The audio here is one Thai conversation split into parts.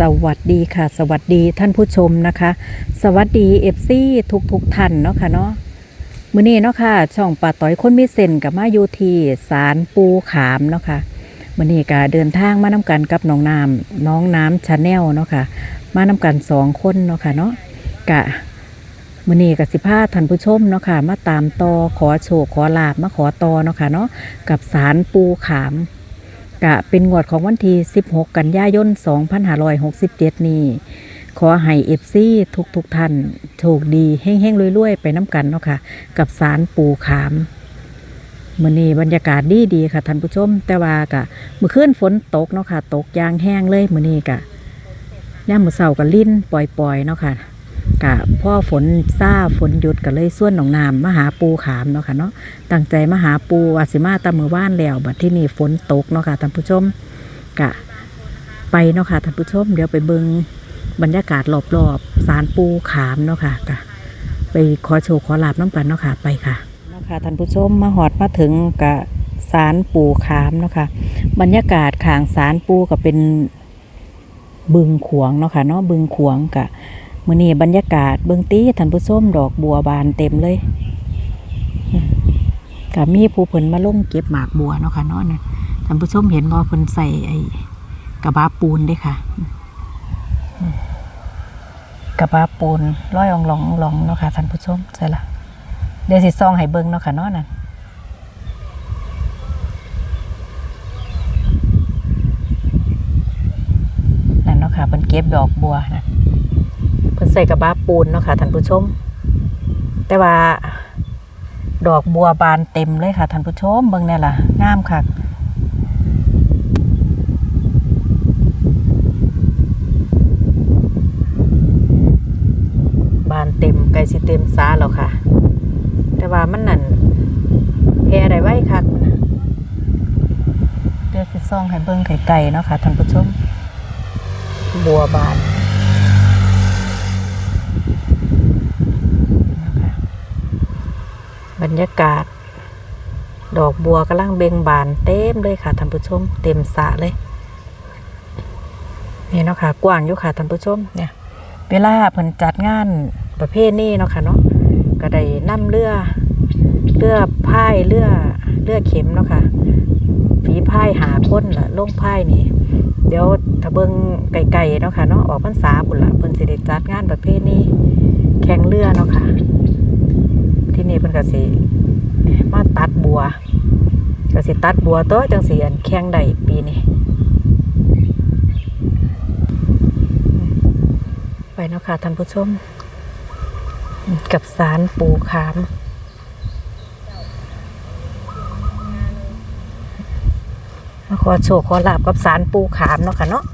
สวัสดีค่ะ สวัสดีท่านผู้ชมนะคะ สวัสดีเอฟซีทุกทุกท่านเนาะค่ะเนาะมื้อนี้เนาะค่ะ ช่องป่าต้อยคนมีเส้นกับมาอยู่ที่ศาลปูขามเนาะค่ะมื้อนี้ก็เดินทางมานำกันกับน้องน้ำน้องน้ำชาแนลเนาะค่ะ มานำกันสองคนเนาะค่ะเนาะกะมื้อนี้กับสิพาท่านผู้ชมเนาะค่ะ มาตามต่อขอโชคขอลาบมาขอต่อเนาะค่ะเนาะกับศาลปูขาม กะเป็นงวดของวันที่ 16 กันยายน 2567 นี้ ขอให้เอฟซีทุกทุกท่านโชคดีแห้งๆรวยๆ ไปน้ำกันเนาะค่ะ กับสารปูขามมื่อนี้บรรยากาศดีดีค่ะท่านผู้ชม แต่ว่ากะเมื่อคืนฝนตกเนาะค่ะ ตกยางแห้งเลยมื่อนี้กะย่ามมือเสากับลิ้นปล่อยๆเนาะค่ะ กะพ่อฝนซาฝนหยุดก็เลยส่วนหนองน้ำมาหาปูขามเนาะค่ะเนาะตั้งใจมาหาปูอาสิมาตามมือว่านแล้วบัดที่นี่ฝนตกเนาะค่ะท่านผู้ชมกะไปเนาะค่ะท่านผู้ชม เดี๋ยวไปเบิงบรรยากาศรอบๆสารปูขามเนาะค่ะกะไปขอโชว์ขอลาบน้ำกันเนาะค่ะไปค่ะเนาะค่ะท่านผู้ชมมาหอดมาถึงกะสารปูขามเนาะค่ะบรรยากาศขางสารปูก็เป็นบึงขวงเนาะค่ะเนาะบึงขวงกะ มื้อนี้บรรยากาศเบิงตีท่านผู้ชมดอกบัวบานเต็มเลยกับมีผู้เพิ่นมาลงเก็บหมากบัวเนาะค่ะเนาะเนี่ยท่านผู้ชมเห็นว่าเพิ่นใส่ไอ้กระบะปูนด้ค่ะ กระบะปูนร้อยองหลองหลองเนาะค่ะท่านผู้ชมใช่ละเดี๋ยวสิซองให้เบิ่งเนาะค่ะเนาะนั่นนั่นเนาะค่ะเพิ่นเก็บดอกบัวนะเพิ่น ใส่กระบะปูนเนาะค่ะท่านผู้ชม แต่ว่า ดอกบัวบานเต็มเลยค่ะท่านผู้ชมเบิ่งเนี่ยล่ะงามค่ะบานเต็มไก่สิเต็มซาแล้วค่ะ แต่ว่ามันนั่นแพร่ได้ไว้ค่ะเดี๋ยวสิซ่องให้เบิ่งไก่ๆเนาะค่ะท่านผู้ชม บัวบานนะคะ บ รรยากาศ ดอกบัวกำลังเบ่งบานเต็มเลยค่ะท่านผู้ชม เต็มสระเลยนี่เนาะค่ะกว้างอยู่ค่ะท่านผู้ชมเนี่ยเวลาเพิ่นจัดงานประเภทนี้เนาะค่ะเนาะก็ได้นำเรือเรือพายเรือเรือเข็มเนาะค่ะฝีพายหาคนละลงพายนี่ เดี๋ยวถ้าเบิ่งไกลๆเนาะค่ะเนาะออกพรรษาบุญละเพิ่นสิได้จัดงานประเภทนี้ แข่งเรือเนาะค่ะ ที่นี่เพิ่นก็สิมาตัดบัวก็สิตัดบัวตัวจังสิอันแข่งได้ปีนี้ไปเนาะค่ะท่านผู้ชม กับสารปูขามมาขอโชคขอลาบกับสารปูขามเนาะค่ะเนาะ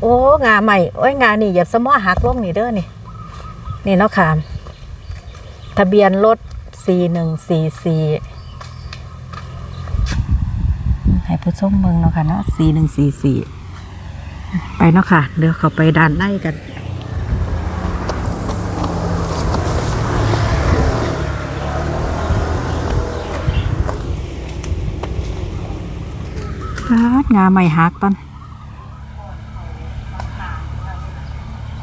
โอ้งาใหม่โอ้ยงานี่อย่าสมอหักลงนี่เด้อนี่ นี่เนาะค่ะ ทะเบียนรถ 4144 ให้ผู้ชมเมืองเนาะค่ะเนาะ4144 ไปเนาะค่ะ เดี๋ยวเขาไปด้านในกันงาใหม่หักตอน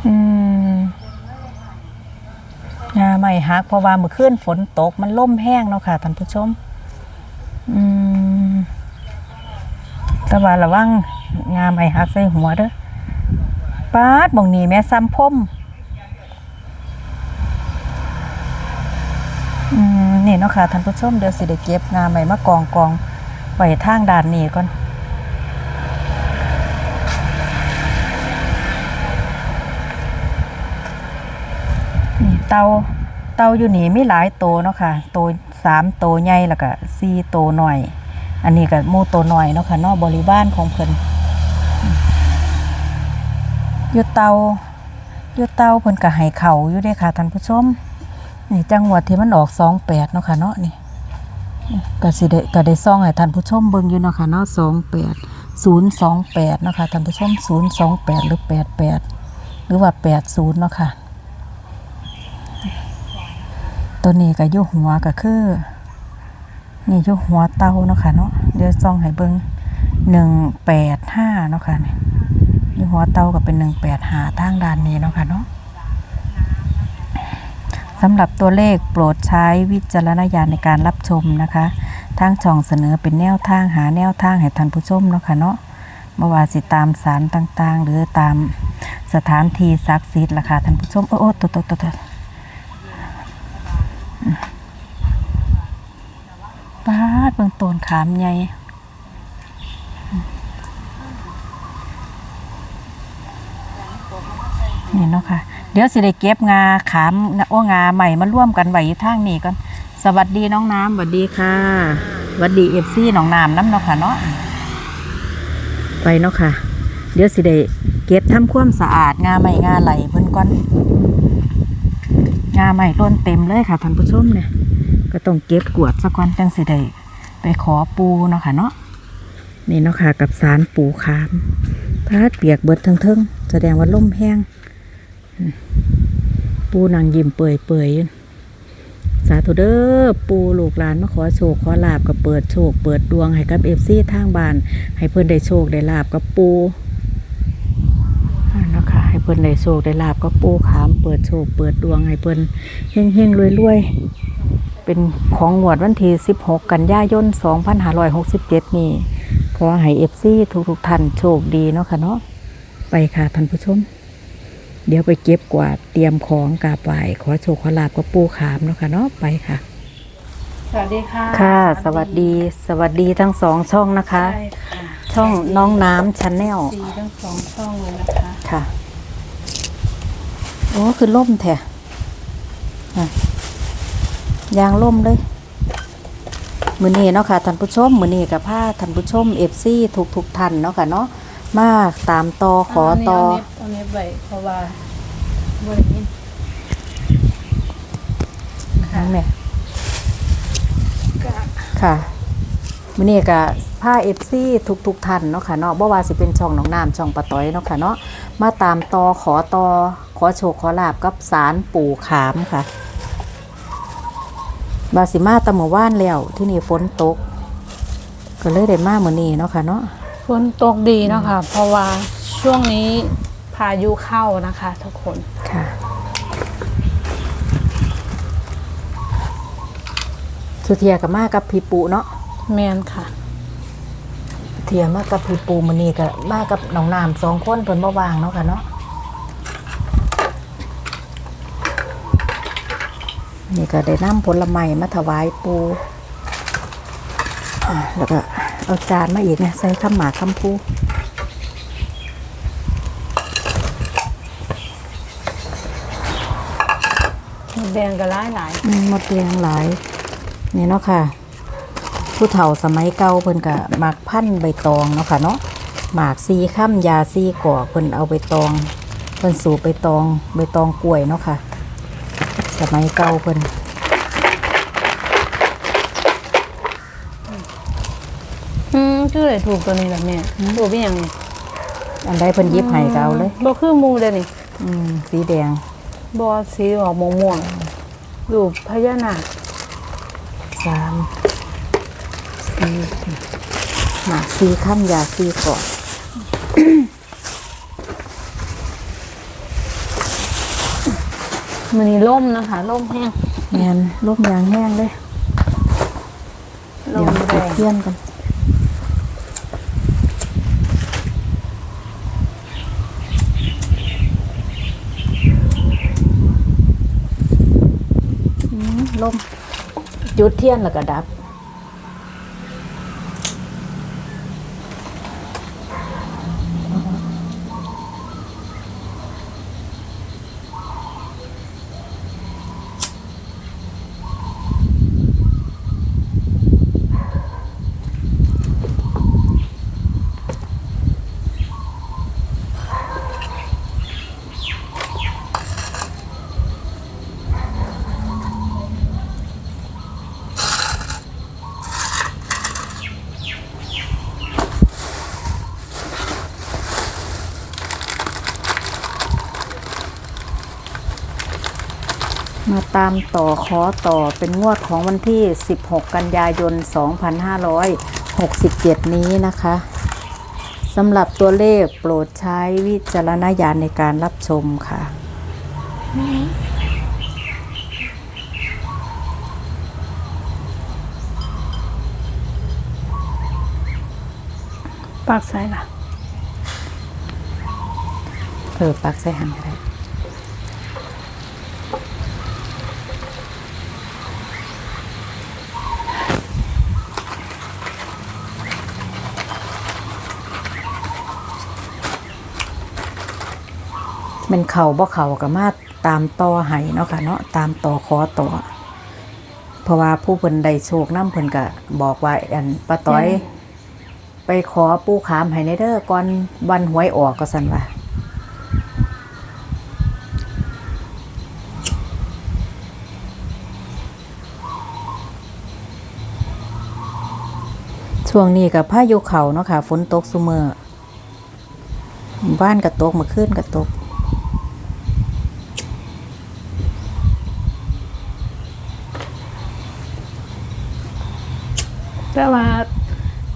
อืมงาใหักเพราะว่าเมื่อคืนฝนตกมันล่มแห้งเนาะค่ะท่านผู้ชม อืมแต่ว่าระวังงาใหม่หักใส่หัวเด้อปาดบองนี้แม่ซ้ำพมอืมนี่เนาะค่ะท่านผู้ชมเดี๋ยวสิได้เก็บงาใหม่มากองกองไว้ทางด่านนี้ก่อนนี่เตา เต่าอยู่นี่มีหลายโตวเนาะค่ะโตสามโตใหญ่แล้วก็สี่โตหน่อย อันนี้ก็มูโตหน่อยเนาะค่ะเนอกบริบ้านของเพิ่นอยู่เตาอยู่เตาเพิ่นก็ให้เข่าอยู่ด้วยค่ะท่านผู้ชมนี่จังหวัดที่มันออกสองแปดเนาะค่ะเนาะนี่ก็สิได้ก็ได้ซ่องให้ท่านผู้ชมเบิ่งอยู่เนาะค่ะเนาะสองแปดศูนย์สองแปดเนาะค่ะท่านผู้ชมศูนย์สองแปดหรือแปดแปดหรือว่าแปดศูนย์เนาะค่ะ ตัวนี้ก็อยู่หัวก็คือ นี่อยู่หัวเตาเนาะค่ะเนาะเดี๋ยวซองให้เบิ่งหนึ่งแปดห้าเนาะค่ะนี่อยู่หัวเตาก็เป็นหนึ่งแปดหาทางด้านนี้เนาะค่ะเนาะสำหรับตัวเลขโปรดใช้วิจารณญาณในการรับชมนะคะทางช่องเสนอเป็นแนวทางหาแนวทางให้ท่านผู้ชมเนาะค่ะเนาะบ่ว่าสิตามสารต่างๆ หรือตามสถานที่ศักดิ์สิทธิ์ล่ะค่ะท่านผู้ชมโอ้โอ้ตตัวตัวตัว ปาดเบิ่งต้นขามใหญ่นี่เนาะค่ะ เดี๋ยวสิได้เก็บงาขามโอ้งาใหม่มาร่วมกันไว้อยู่ทางนี้ก่อนสวัสดีน้องน้ำสวัสดีค่ะสวัสดีเอฟซีน้องน้ำน้ำเนาะค่ะเนาะไปเนาะค่ะ เดี๋ยวสิได้เก็บทำความสะอาดงาใหม่งาไหลเพิ่นก่อน งาใหม่ต้นเต็มเลยค่ะท่านผู้ชมเนี่ยก็ต้องเก็บกวดสักก่อนจังสิได้ไปขอปูเนาะค่ะเนาะนี่เนาะค่ะกับสารปูขามพาดเปียกเบิดทั้งเทิงๆแสดงว่าล่มแห้ง ปูนางยิ้มเปื่อยเปื่อยสาธุเด้อปูลูกหลานมาขอโชคขอลาบกับเปิดโชค เปิดดวงให้กับเอฟซีทางบ้าน ให้เพื่อนได้โชคได้ลาบกับปู เนาะคะให้เพื่อนได้โชคได้ลาบกับปูขามเปิดโชคเปิดดวงให้เพื่อนเฮงเฮงรวยรวยๆเป็นของงวดวันที่16 กันยายน 2567 นี้ขอให้เอฟซีทุกๆท่านโชคดีเนาะค่ะเนาะไปค่ะท่านผู้ชม เดี๋ยวไปเก็บกวาดเตรียมของกราบไหว้ขอโชคขอลาบกับปูขามเนาะค่ะเนาะไปค่ะ สวัสดีค่ะค่ะ สวัสดีสวัสดีทั้งสองช่องนะคะ ใช่ค่ะช่องน้องน้ำชาแนล ดีทั้งสองช่องเลยนะคะ ค่ะ โอ้คือล่มแท้อะยางล่มเลย มือนี้เนาะค่ะท่านผู้ชม มือนี้กับผ้าท่านผู้ชมเอฟซีทุกทุกๆท่านเนาะค่ะเนาะมาตามต่อขอต่อเาเน็ตเอาเน็ตไว้เพราะว่าบริยินนั่นแหละค่ะมื้อนี้ก็ผ้าเอฟซีทุกทุกๆท่านเนาะค่ะเนาะบ่ว่าสิเป็นช่องหนองน้ำช่องปะต้อยเนาะค่ะเนาะมาตามต่อขอต่อข อโชคขอลาบกับสารปู่ขามค่ะ บาสิมาแตะหมู่ว่านแล้วที่นี่ฝนตก ก็เลยได้มามื้อนี้เนาะค่ะเนาะฝนตกดีเนาะค่ะ เพราะว่าช่วงนี้พายุเข้านะคะทุกคนค่ะสุเทียกับมากับพี่ปุเนาะแมนค่ะ เทียมากับพี่ปูมันนี่กับมากับน้องน้ำสองคนเพิ่นบ่วางเนาะค่ะเนาะ นี่ก็ได้นำผลไม้มาถวายปูอะแล้วก็เอาจานมาอีกเนี่ยใส่ข้าวหมากข้าวปูแดงก็ร้ายหลายอืมหมดเรียงหลาย นี่เนาะค่ะ ผู้เฒ่าสมัยเก่าเพิ่นก็หมากพันธุ์ใบตองเนาะค่ะเนาะหมากซีข้ามยาซีก่อเพิ่นเอาใบตองเพิ่นสูบใบตองใบตองกล้วยเนาะค่ะ สมัยเก่าเพิ่นอืมคือเลยถูกตัวนี้แหละแม่ถูกเป็นอย่างนี้อันใดเพิ่นหยิบให้ก็เอาเลย บ่คือหมูเลยนี่อืมสีแดงบอสีออกม่วงๆรูปพญานาคสามสี่หมากซีข้ามยาซีก่อ มันนี่ล่มนะคะล่มแห้งแมนร่มยางแห้งเลยล่เดี๋ยวมมาแดจุดงเทียนกันอืมลมจุดเทียนแล้วก็ดับ ตามต่อขอต่อเป็นงวดของวันที่ 16 กันยายน 2567 นี้นะคะสำหรับตัวเลขโปรดใช้วิจารณญาณในการรับชมค่ะ ปากใส่ละเออปักใส่หันก็ได้ เป็นเข่าบ่เข่ากับมาตามต่อให้เนาะค่ะเนาะตามต่อขอต่อเพราะว่าผู้เพิ่นได้โชคน้ำเพิ่นก็บอกว่าอันป้าต้อย ไปขอปูขามให้ในเด้อก่อนวันหวยออกก็สั่นว่าช่วงนี้กับพายุเขาเนาะค่ะฝนตกซุเมอบ้านกระตกเมื่อคืนกระตก แต่ว่า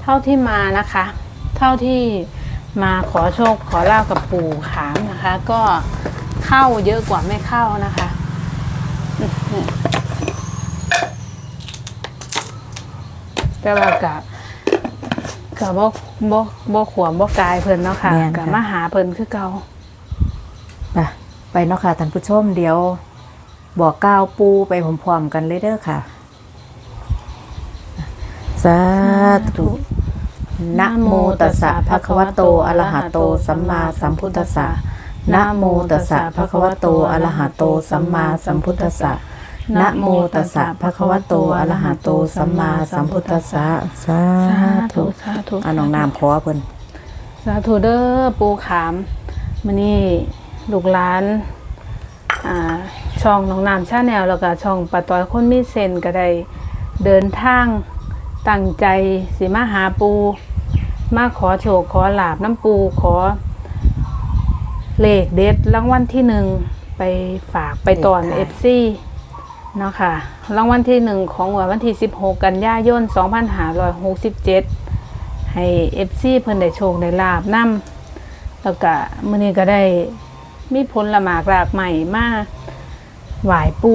เท่าที่มานะคะ เท่าที่มาขอโชคขอลาบกับปู่ขามนะคะ ก็เข้าเยอะกว่าไม่เข้านะคะนี่แต่ว่ากับกับบ่บ่บ่ขวมบ่กายเพิ่นเนาะค่ะแม่นค่ะ กับมาหาเพิ่นคือเก่าไปไปเนาะค่ะท่านผู้ชมเดี๋ยวบอกกล่าวปูไปพร้อมๆกันเลยเด้อค่ะสาธุนะโมตัสสะภะคะวะโตอะระหะโต สัมมาสัมพุทธัสสะนะโมตัสสะภะคะวะโตอะระหะโต สัมมาสัมพุทธัสสะนะโมตัสสะภะคะวะโตอะระหะโต สัมมาสัมพุทธัสสะสาสาธุธุสาธุอะน้องน้ำขอเพิ่นสาธุเด้อปูขามมื้อนี้ลูกหลานอ่าช่องน้องน้ำชาแนลแล้วก็ช่องปะต้อยคนมีเซนก็ได้เดินทาง ตั้งใจสิมาหาปู มาขอโชคขอลาบน้ำปูขอ เลขเด็ดรางวัลที่หนึ่งไปฝากไปตอนเอฟซีเนาะค่ะรางวัลที่หนึ่งของวันที่ 16 กันยายน 2567 ให้เอฟซีเพิ่นได้โชคได้ลาบนำแล้วก็มื้อนี้ก็ได้มีผลละหมากรากใหม่มาไหวายปู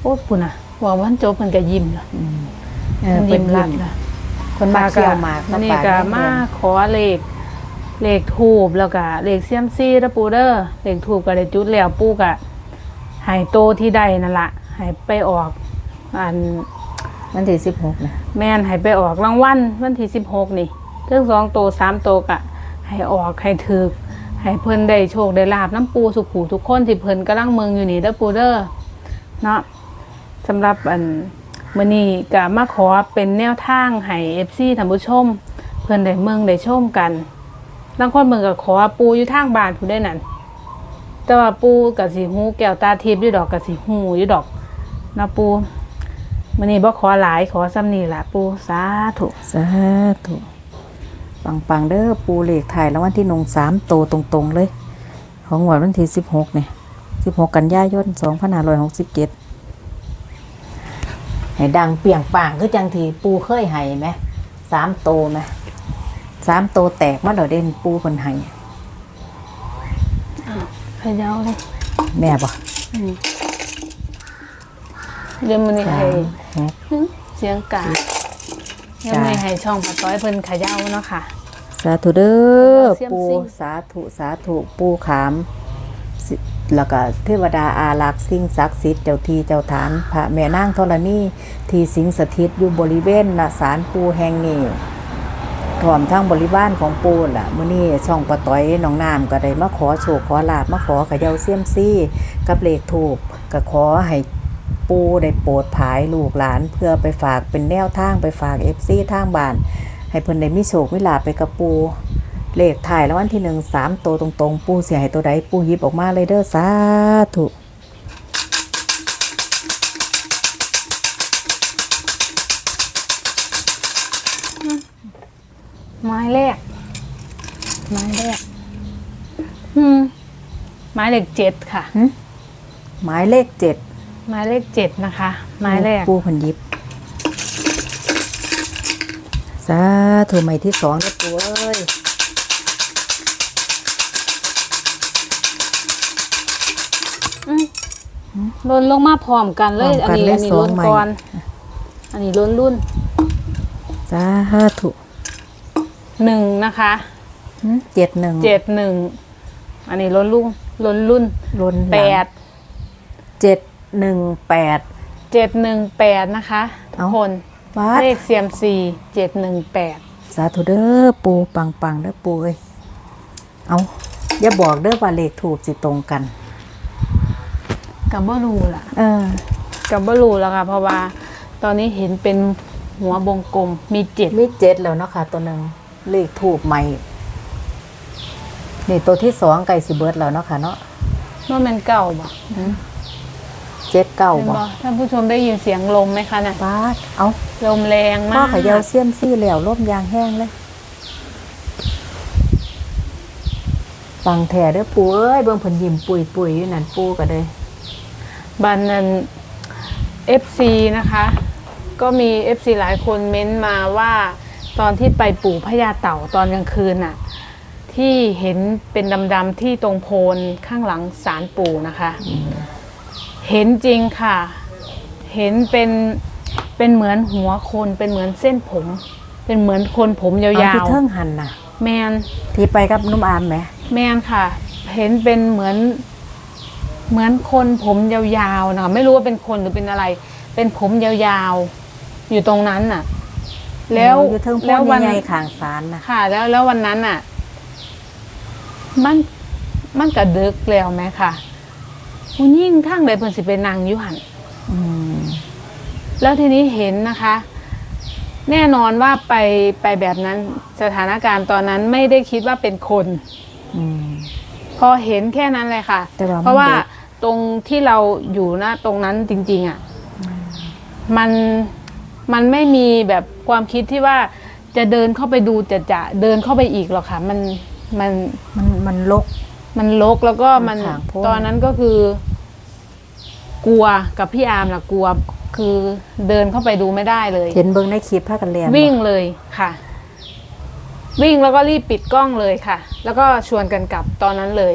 โอ้ปุ่นน่ะว่าวันจบมันก็ยิ้มแล้ว เออมันเพิ่ยิ้นมยิ้รัมดแล้วคนมาเที่ยวหมากมันนี่ปก็แดงมาขอเลขเลขทูบแล้วก็เลขเซียมซี่ระปูเดอร์เลขทูบก็ได้จุดแล้วปูก็ให้โตที่ได้นั่นละให้ไปออกอันวันที่สิบหกนะแม่นให้ไปออกรางวัลวันที่สิบหกนี่เรื่องสองโตสามโตกะให้ออกให้ถึกให้เพิ่นได้โชคได้ลาบน้ำปูสุขหูทุกคนที่เพิ่นกำลังเมืองอยู่นี่เด้อปูเด้อเนาะสำหรับอัน มื้อนี้ก็มาขอเป็นแนวทางให้ FC ท่านผู้ชม เพิ่อนได้เมืองได้ชมกันบางคนเมืองก็ขอปูอยู่ทางบ้านผู้ได้นั่นแต่ว่าปูก็สิฮู้แก้วตาทิพย์อยู่ดอกก็สิฮู้อยู่ดอกนะปูมื้อนี้บ่ขอหลายขอซ้ำนี้ล่ะปูสาธุสาธุปังปังเด้อปูเหลขถ่ายแล้ววันที่นงสามโตตรงๆเลย ของวันวันที่สิบหกเนี่ยสิบหกกันยายนสองพันห้าร้อยหกสิบเจ็ด ให้ดังเปรียงป่างคือจังทีปูเคยให้ไหมสามโตไหมสามโตแตกมาเดี๋ยวเด่นปูคนให้เขย่าเลยแม่บอกเดี๋ยวมื้อนี้สาให้มหกหึเสียงกาเดี๋ยวมื้อนี้ให้ช่องปะต้อยเพิ่นเขย่าเนาะค่ะ สาธุเด้อเสี่ยมปูซิ่งสาธุสาธุปูขามสิ แล้วก็เทวดาอารักษ์สิ่งศักดิ์สิทธิ์เจ้าที่เจ้าฐานพระแม่นางธรณีที่สิงสถิตอยู่บริเวณณศาลปูแห่งนี้พร้อมทั้งบริวารของปูล่ะมื้อนี้ช่องปะต้อยน้องน้ำก็ได้มาขอโชคขอลาบมาขอขยาเสียมซี่ กับเลขถูกก็ขอให้ปูได้โปรดผายลูกหลานเพื่อไปฝากเป็นแนวทางไปฝากเอฟซีทางบ้านให้เพิ่นได้มีโชคมีลาภไปกับปู เลขถ่ายแล้ววันที่หนึ่งสามตัวตรงๆ ปูเสียให้ตัวใดปูหยิบออกมาเลยเด้อสาธุไม้แรกไม้แรกอืมไม้เลขเจ็ดค่ะหมายเลขเจ็ดไม้เลขเจ็ดนะคะ ไม้แรกปูเพิ่นหยิบสสาธุใหม่ที่สองแล้วปูเอ้ย ล้นลงมาพร้อมกันเลยอันนี้อันนี้ล้นก่อนอันนี้ล้นรุ่นสาธุหนึ่งนะคะหึเจ็ดหนึ่งเจ็ดหนึ่งอันนี้ล้นรุ่นล้นรุ่นลนหลังแปดเจ็ดหนึ่งแปด เจ็ดหนึ่งแปดนะคะทุกเอ้า คนวัดเลขเซียมซีเจ็ดหนึ่งแปดสาธุเด้อปูปังปังๆเด้อปูเอ้ยเอาอย่าบอกเด้อว่าเลขถูกสิตรงกัน กับบรูล่ะ เออกับบรูแล้วค่ะ เพราะว่า ตอนนี้เห็นเป็นหัววงกลมมีเจ็ดมีเจ็ดแล้วเนาะค่ะ ตัวหนึ่งเลขถูกใหม่นี่ตัวที่สองไก่สิเบิร์ดแล้วเนาะค่ะเนาะว่ามันเก่าบ่เจ็ดเก้าเห็นบ่บ่ท่านผู้ชมได้ยินเสียงลมไหมคะน่ะป้าดเอาลมแรงพ่อมากเขยาวเสี้ยมซี่แล้วร่มยางแห้งเลยฟังแท้เด้อปูเอ้ยเบิ่งเพิ่นยิ้มปุยปุยๆอยู่นั่นปูก็เลย บันนั้น FC นะคะ ก็มี FC หลายคนเม้นต์มาว่าตอนที่ไปปู่พญาเต่าตอนกลางคืนน่ะที่เห็นเป็นดำๆที่ตรงโพนข้างหลังศาลปู่นะคะ เห็นจริงค่ะ เห็นเป็นเป็นเหมือนหัวคนเป็นเหมือนเส้นผม เป็นเหมือนคนผมยาเอาที่วเทิงหันน่ะ ๆ แมน ที่ไปกับนุ่มอามไหม แมนค่ะ เห็นเป็นเหมือน เหมือนคนผมยาวๆนะคะไม่รู้ว่าเป็นคนหรือเป็นอะไร เป็นผมยาวๆอยู่ตรงนั้นน่ะ แล้วอยู่เทิงแล้พ่วอวันใหญ่ๆข้างศาลน่ะค่ะ แล้วแล้ววันนั้นน่ะ มันมันกระดึกแล้วไหมค่ะผู้ยิ่งทั้งใดเพิ่นสิเป็นนางอยุหันอืมแล้วทีนี้เห็นนะคะ แน่นอนว่าไปไปแบบนั้น สถานการณ์ตอนนั้นไม่ได้คิดว่าเป็นคนอืมพอเห็นแค่นั้นเลยค่ะแต่ว่ามันเพราะว่าเด็ก ตรงที่เราอยู่นะตรงนั้นจริง ๆอะมันมันไม่มีแบบความคิดที่ว่าจะเดินเข้าไปดูจะจะเดินเข้าไปอีกหรอกค่ะ มันมันมันมันลก มันลกแล้วก็มันมันขางโพ้นตอนนั้นก็คือ กลัวกับพี่อาร์มล่ะกลัว คือเดินเข้าไปดูไม่ได้เลย เห็นเบิ่งในคลิปพากันเรียนวิ่งเลยค่ะ วิ่งแล้วก็รีบปิดกล้องเลยค่ะ แล้วก็ชวนกันกลับตอนนั้นเลย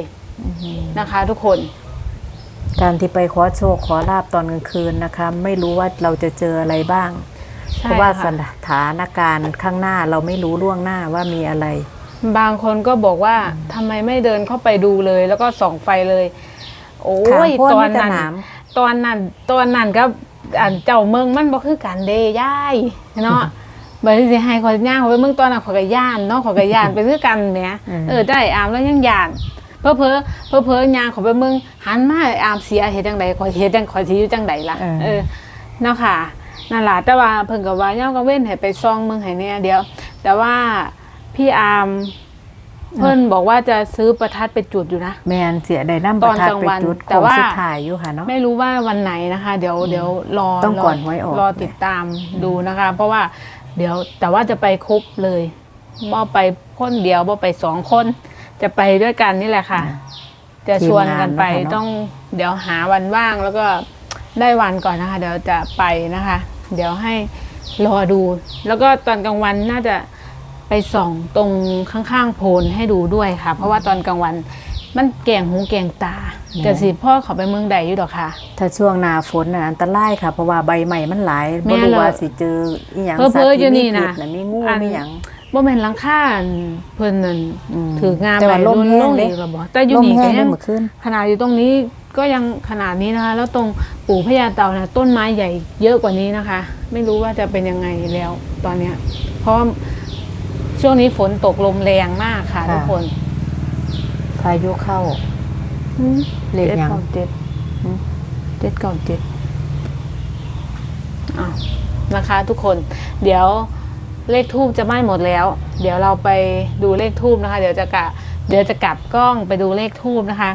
นะคะ ทุกคน การที่ไปขอโชคขอลาบตอนกลางคืนนะคะ ไม่รู้ว่าเราจะเจออะไรบ้างใช่เพราะว่าค่สถานการณ์ข้างหน้าเราไม่รู้ล่วงหน้าว่ามีอะไร บางคนก็บอกว่าทำไมไม่เดินเข้าไปดูเลย แล้วก็ส่องไฟเลย โอ้ขางยโพ้นตอมีนแต่นั้น หนาม ตอนนั้นตอนนั้นก็อันเจ้าเมืองมันบ่คือกันเดย่ายเนาะบัดนี้สิให้ขอยย่างเขาไปเมืองตอนนั้นขอยก็ย่านเนาะขอยก็ย่านไปคือกันแหมเออได้อามแล้วยังย่าน เพอเพอเพอเพอย่างเขาไปเมืองหันมาอามเสียเฮ็ดจังไดขอยเฮ็ดจังขอยสิอยู่จังไดล่ะเออเนาะค่ะนั่นล่ะแต่ว่าเพิ่นก็ว่าย่อมก็เว้นให้ไปซองเมืองให้แน่เดียว แต่ว่าพี่อามเพิ่นบอกว่าจะซื้อประทัดไปจุดอยู่นะแมนเสียได้น้ำประทัดตอนกลางไปวันจุดแต่โค้งว่าสุดท้ายอยู่ค่ะเนาะไม่รู้ว่าวันไหนนะคะ เดี๋ยวเดี๋ยวรอต้องก่อนหวยออกรอติดตามดูนะคะ เพราะว่าเดี๋ยวแต่ว่าจะไปครบเลยบ่ไปคนเดียวบ่ไปสองคน จะไปด้วยกันนี่แหละค่ะ จะชวนกันไปทีมงานนะคะเนอะ ต้องเดี๋ยวหาวันว่างแล้วก็ได้วันก่อนนะคะ เดี๋ยวจะไปนะคะ เดี๋ยวให้รอดู แล้วก็ตอนกลางวันน่าจะไปส่องตรงข้างๆโพนให้ดูด้วยค่ะ เพราะว่าตอนกลางวันมันแกงหูแกงตาแต่สิพ่อเขาไปเมืองใดอยู่ดอกค่ะ ถ้าช่วงหน้าฝนน่ะอันตรายค่ะ เพราะว่าใบใหม่มันหลายแม่บ่รู้เลยว่าสิเจออีหยังเพ้อๆสัตว์อยู่ที่นี่มีน่ะพิษน่ะมีงูอัน มีหยัง บ่แม่นหลังคาอันเพิ่นนั่นอืมถืองามแต่ไปว่าลมรุ่นแห้ลงงเด้ อีกแล้วบ่แต่อยู่ลมนี่แห้ก็งยัได้ง เมื่อคืน ขนาดอยู่ตรงนี้ก็ยังขนาดนี้นะคะ แล้วตรงปู่พญาเต่านะต้นไม้ใหญ่เยอะกว่านี้นะคะ ไม่รู้ว่าจะเป็นยังไงแล้วตอนเนี้ย เพราะว่าช่วงนี้ฝนตกลมแรงมากค่ะค่ะ ทุกคนพายุเข้าเลขเจ็ดหยัง เก้าเจ็ดอืม เจ็ดเก้าเจ็ดอ้าวนะคะทุกคน เดี๋ยว เลขทูบจะไหม้หมดแล้ว เดี๋ยวเราไปดูเลขทูบนะคะ เดี๋ยวจะกะเดี๋ยวจะกลับกล้องไปดูเลขทูบนะคะ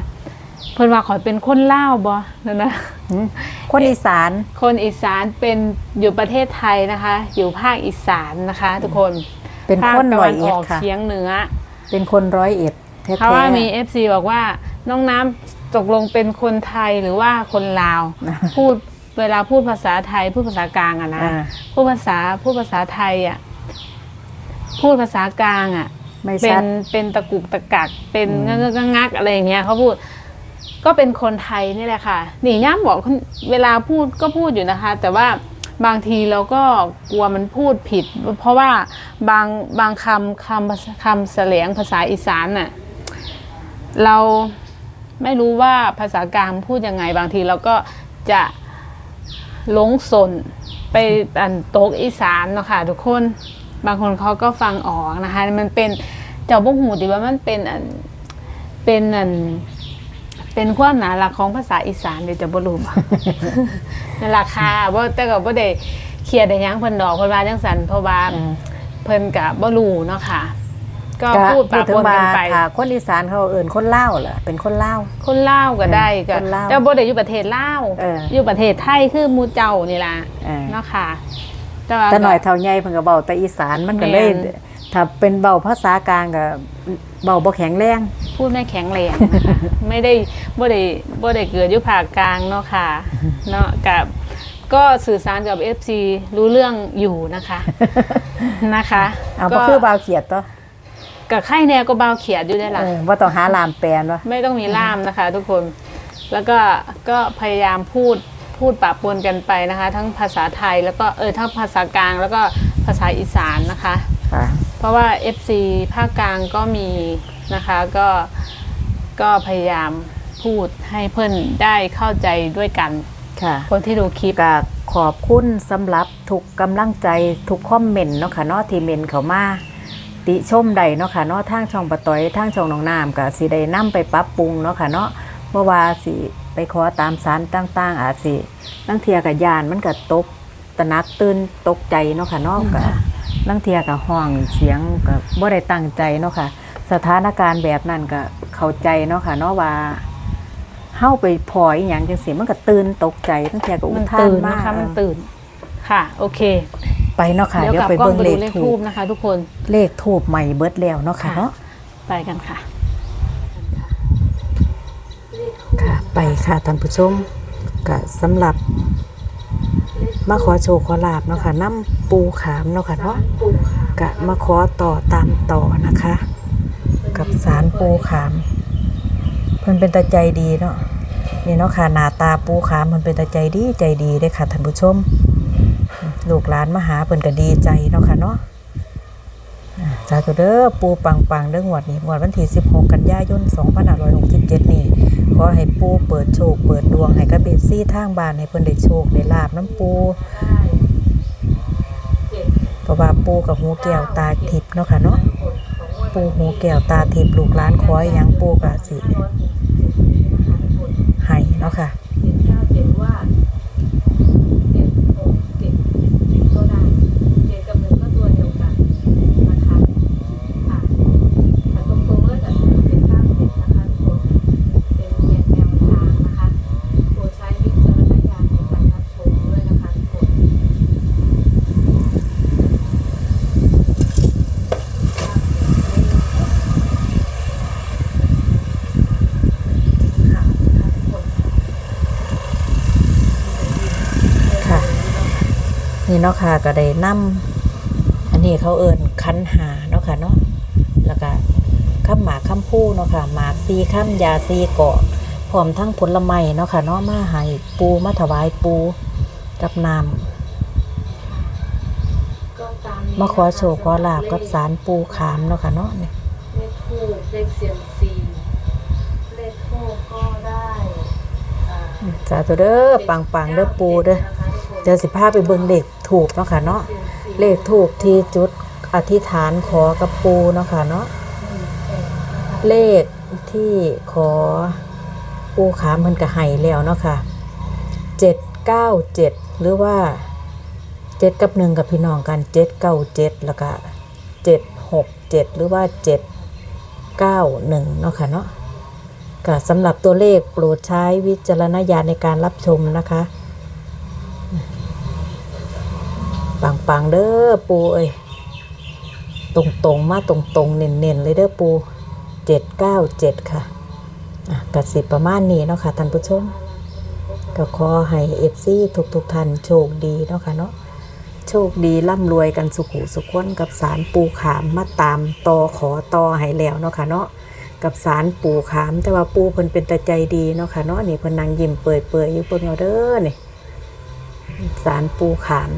เพิ่นว่าขอยเป็นคนเล่าวบอนั่นนะหืมคนอีสาน คนอีสานเป็นอยู่ประเทศไทยนะคะ อยู่ภาคอีสานนะคะ ทุกคนเป็นภาคคนตะร้อวัยนเอ็อดอกค่ะ เฉียงเหนือ เป็นคนร้อยเอ็ดแท้เพราะว่ามีๆเอฟซีบอกว่าน้องน้ำตกลงเป็นคนไทยหรือว่าคนลาว พูดเวลาพูดภาษาไทยพูดภาษากลางอะนะอ่า พูดภาษาพูดภาษาไทยอะ พูดภาษากลางอะไม่เป็ชันด เป็นตะกุกตะกัก เป็นอืมเงือกงักๆอะไรอย่างเงี้ยเขาพูดก็เป็นคนไทยนี่แหละค่ะหนีย่ามบอกเวลาพูดก็พูดอยู่นะคะ แต่ว่าบางทีเราก็กลัวมันพูดผิด เพราะว่าบางบางคำคำคำเสลงภาษาอีสานน่ะเราไม่รู้ว่าภาษากลางพูดยังไง บางทีเราก็จะหลงสนไปอันโตกอีสานเนาะค่ะทุกคน บางคนเขาก็ฟังออกนะคะ มันเป็นเจ้าบุกหูดีว่ามันเป็นอันเป็นอันเป็นความหนาหลักของภาษาอีสานเดี๋ยวจะบรูบ่นั่นราคาว่าแต่ก็บ่ได้เครียดได้หยังเพิ่นดอกเพิ่นว่าจังสันเพราะว่าอืมเพิ่นก็บ่รู้เนาะค่ะก็ก็พูดปะพูดถึปงนว่ากันไปถ้าคนอีสานเขาเอิ่นคนเล่าวเหรอเป็นคนเล่าวคนลาวก็ได้ก็คนลาวแต่บ่ได้อยู่ประเทศลาวเออออยู่ประเทศไทยคือหมู่เจ้านี่ล่ะเออเนาะค่ะ แต่ว่าแต่หน่อยเท่าใหญ่เพิ่นก็เบาแต่อีสานมันก็เลยแม่นถ้าเป็นเบาภาษากลางก็เบาบ่แข็งแรง พูดไม่แข็งแรงนะคะไม่ได้บ่ได้บ่ได้เกิดอยู่ภาคกลางเนาะค่ะเนาะกับก็สื่อสารกับ FC รู้เรื่องอยู่นะคะนะคะเอาบ่คือเบาเขียดตัวกับไข่แนวก็เบาเขียดอยู่ได้ล่ะเออบ่ต้องหาลามแปลนวะไม่ต้องมีล่ามนะคะ ทุกคน แล้วก็ก็พยายามพูด พูดปะปนกันไปนะคะ ทั้งภาษาไทยแล้วก็เออทั้งภาษากลางแล้วก็ภาษาอีสานนะคะ ค่ะ เพราะว่า FC ภาคกลางก็มีนะคะก็ก็พยายามพูดให้เพื่อนได้เข้าใจด้วยกัน ค่ะ คนที่ดูคลิป ก็ขอบคุณสำหรับทุกกำลังใจทุกคอมเมนต์เนาะค่ะเนาะที่เมนเข้ามาติชมใดเนาะค่ะเนาะทางช่องปะต้อยทางช่องน้องน้ำก็สิได้นํไปปรับปรุงเนาะค่ะเนาะเมื่อว่าสิ ไปขอตามสารต่างๆ อาจสิลังเทียกับยานมันก็ตกตระหนักตื่นตกใจเนาะค่ะเนาะก็ลังเทียกับห้องเสียงก็บ่ได้ตั้งใจเนาะค่ะ สถานการณ์แบบนั้นก็เข้าใจเนาะค่ะเนาะว่าเฮาไปพออีหยังจังซี่มันก็ตื่นตกใจตั้งแต่ก็อุมันทานตื่นมานะคะกมันตื่นค่ะ โอเคไปเนาะค่ะ เดี๋ยวเดี๋ยวกลับไปกล้อเบิ่งงไปเลดูขเลขถูทูกบนะคะ ทุกคนเลขถูกใหม่เบิดแล้วเนาะค่ะค่ะเนาะไปกันค่ะ ค่ะ ไปค่ะท่านผู้ชมก็สำหรับ มาขอโชว์ขอลาบเนาะค่ะน้ำปูขามเนาะค่ะเนาะกะมาขอต่อตามต่อนะคะ กับสารปูขาม เพิ่นเป็นตาใจดีเนาะนี่เนาะค่ะหน้าตาปูขามเพิ่นเป็นตาใจดีใจดีเด้ค่ะท่านผู้ชม ลูกหลานมาหาเพิ่นก็ดีใจเนาะค่ะเนาะอ่าสาธุเด้อปูปังปังๆเด้องวดนี้งวดวันที่ 16 กันยายน2567 นี่ ขอให้ปูเปิดโชค เปิดดวงให้กับเบซี่ทางบ้านให้เพิ่นได้โชคได้ลาบน้ำปูเพราะว่าปูกับหูแก้วตาทิพย์เนาะค่ะเนาะปูหูแก้วตาทิพย์ลูกหลานขอให้หยังปูกะสิให้เนาะค่ะ เนาะค่ะก็ได้นำอันนี้เขาเอิ้นคันหาเนาะค่ะเนาะแล้วก็ข้ามหมากข้ามผู้เนาะค่ะหมากซีข้ามยาซีเกาะพร้อมทั้งผลไม้เนาะค่ะเนาะมาให้ปูมาถวายปูกับน้ำมาขอโชคขอลาบกับสารปูขามเนาะค่ะเนาะนี่เลขทูบเลขเสียงซีเลขทูบก็ได้อ่าสาธุเด้อปังปังๆเด้อปูเด้อเดี๋ยวสิพาไปเบิ่งเลข ถูกเนาะค่ะเนาะเลขถูกที่จุดอธิษฐานขอกับปูเนาะค่ะเนาะเลขที่ขอปูขามันก็ให้แล้วเนาะค่ะเจ็ดเก้าเจ็ดหรือว่าเจ็ดกับหนึ่งกับพี่น้องกันเจ็ดเก้าเจ็ดแล้วก็เจ็ดหกเจ็ดหรือว่าเจ็ดเก้าหนึ่งเนาะค่ะเนาะก็สำหรับตัวเลขโปรดใช้วิจารณญาณในการรับชมนะคะ ปังๆเด้อปูเอ้ยตรงๆ มาตรงๆ เน้นๆ เลยเด้อปูเจ็ดเก้าเจ็ดค่ะอะสิประมาณนี้เนาะค่ะท่านผู้ชม ก็ขอให้เอฟซีทุกๆท่านโชคดีเนาะค่ะเนาะโชคดีร่ำรวยกันสุขุสุขคนกับสารปูขามมาตามต่อขอต่อให้แล้วเนาะค่ะเนาะกับสารปูขามแต่ว่าปูเพิ่นเป็นแต่ใจดีเนาะค่ะเนาะนี่เพิ่นนั่งยิ้มเปื่อยๆอยู่เพิ่นเอาเด้อนี่สารปูขาม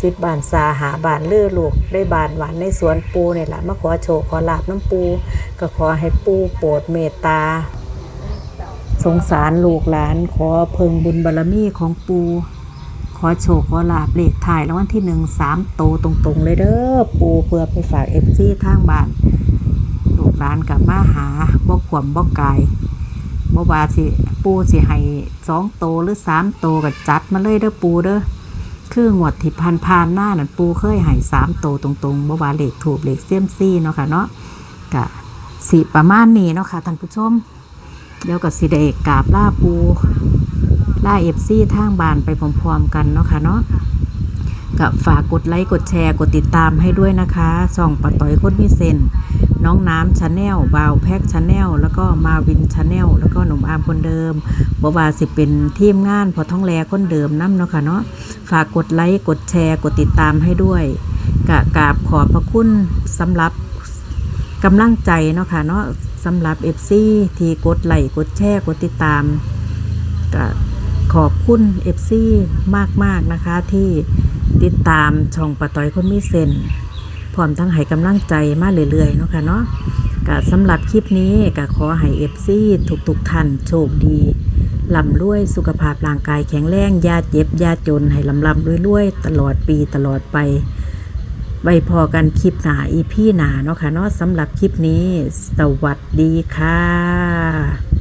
สิบบานซาหาบานเลือลูกได้บานหวานในสวนปูเนี่ยแหละมาขอโชคขอลาบน้ำปู ก็ขอให้ปูโปรดเมตตา สงสารลูกหลาน ขอเพิงบุญบารมีของปู ขอโชคขอลาบเลขถ่ายแล้ววันที่หนึ่งสามโตตรงๆเลยเด้อปูเพื่อไปฝากเอฟซีทางบ้านลูกหลานกลับมาหาบ่ขวมบ่กายบ่ว่าสิปูสิให้สองโตหรือสามโตก็จัดมาเลยเด้อปูเด้อ คืองวดที่พันพานหน้านั่นปูเคยหายสามโตตรงๆบ่ว่าเลขถูกเลขเสียมซี่เนาะค่ะเนาะกะสีประมาณนี้เนาะค่ะท่านผู้ชม เดี๋ยวกับสีเดกกาบล่าปูล่าเอฟซี่ทางบานไปพร้อมๆกันเนาะค่ะเนาะ กับฝากกดไลค์กดแชร์กดติดตามให้ด้วยนะคะช่องปะต่อยคนมีเซนน้องน้ำชาแนลบาวแพ็กชาแนลแล้วก็มาวินชาแนลแล้วก็หนุ่มอาร์มคนเดิมบว่าสิเป็นทีมงานพอท้องแลคนเดิมน้ำเนาะค่ะเนาะฝากกดไลค์กดแชร์กดติดตามให้ด้วยกะกราบขอบพระคุณสำหรับกำลังใจเนาะค่ะเนาะสำหรับ FC ที่กดไลค์กดแชร์กดติดตามก็ ขอบคุณ FC มากมาก ๆ นะคะที่ติดตามช่องปะต้อยคนมีเซนพร้อมทั้งให้กำลังใจมาเรื่อยๆเนาะค่ะเนาะก็สำหรับคลิปนี้ก็ขอให้ FC ทุกๆท่านโชคดีลำรวยสุขภาพร่างกายแข็งแรงยาเจ็บยาจน ให้ลำลำรวยๆตลอดปีตลอดไปไว้พอกันคลิปหนาอีพี่หนาเนาะค่ะเนาะสำหรับคลิปนี้ สวัสดีค่ะ